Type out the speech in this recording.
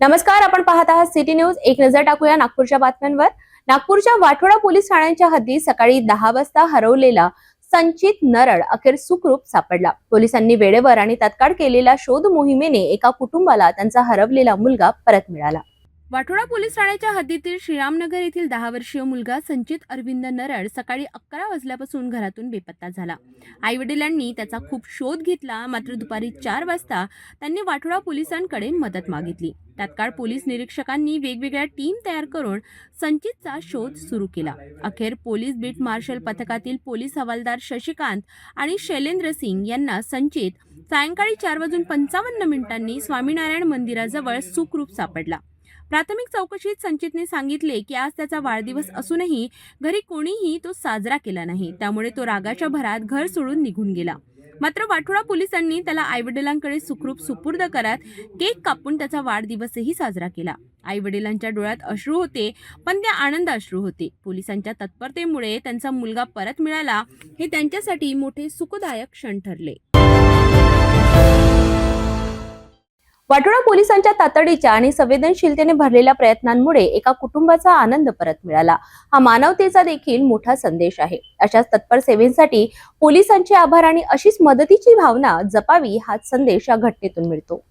नमस्कार आपण पाहत आहात सिटी न्यूज. एक नजर टाकूया नागपूरच्या बातम्यांवर. नागपूरच्या वाठोडा पोलीस ठाण्यांच्या हद्दीत सकाळी दहा वाजता हरवलेला संचित नरळ अखेर सुखरूप सापडला. पोलिसांनी वेळेवर आणि तत्काळ केलेल्या शोध मोहिमेने एका कुटुंबाला त्यांचा हरवलेला मुलगा परत मिळाला. वाठोडा पोलीस ठाण्याच्या हद्दीतील श्रीरामनगर येथील दहा वर्षीय मुलगा संचित अरविंद नरळ सकाळी अकरा वाजल्यापासून घरातून बेपत्ता झाला. आईवडिलांनी त्याचा खूप शोध घेतला. मात्र दुपारी चार वाजता त्यांनी वाठोडा पोलिसांकडे मदत मागितली. तात्काळ पोलीस निरीक्षकांनी वेगवेगळ्या टीम तयार करून संचितचा शोध सुरू केला. अखेर पोलीस बीट मार्शल पथकातील पोलीस हवालदार शशिकांत आणि शैलेंद्र सिंग यांना संचित सायंकाळी चार वाजून पंचावन्न मिनिटांनी स्वामीनारायण मंदिराजवळ सुखरूप सापडला. प्राथमिक चौकशीत संचितने सांगितले की आज त्याचा वाढदिवस असूनही घरी कोणीही तो साजरा केला नाही. त्यामुळे तो रागाच्या भरात घर सोडून निघून गेला. मात्र वाठोडा पोलिसांनी त्याला आईवडिलांकडे सुखरूप सुपूर्द करत केक कापून त्याचा वाढदिवसही साजरा केला. आईवडिलांच्या डोळ्यात अश्रू होते पण ते आनंद अश्रू होते. पोलिसांच्या तत्परतेमुळे त्यांचा मुलगा परत मिळाला हे त्यांच्यासाठी मोठे सुखदायक क्षण ठरले. वाटोळा पोलिसांच्या तातडीच्या आणि संवेदनशीलतेने भरलेल्या प्रयत्नांमुळे एका कुटुंबाचा आनंद परत मिळाला. हा मानवतेचा देखील मोठा संदेश आहे. अशाच तत्पर सेवेसाठी पोलिसांचे आभार आणि अशीच मदतीची भावना जपावी हाच संदेश या घटनेतून मिळतो.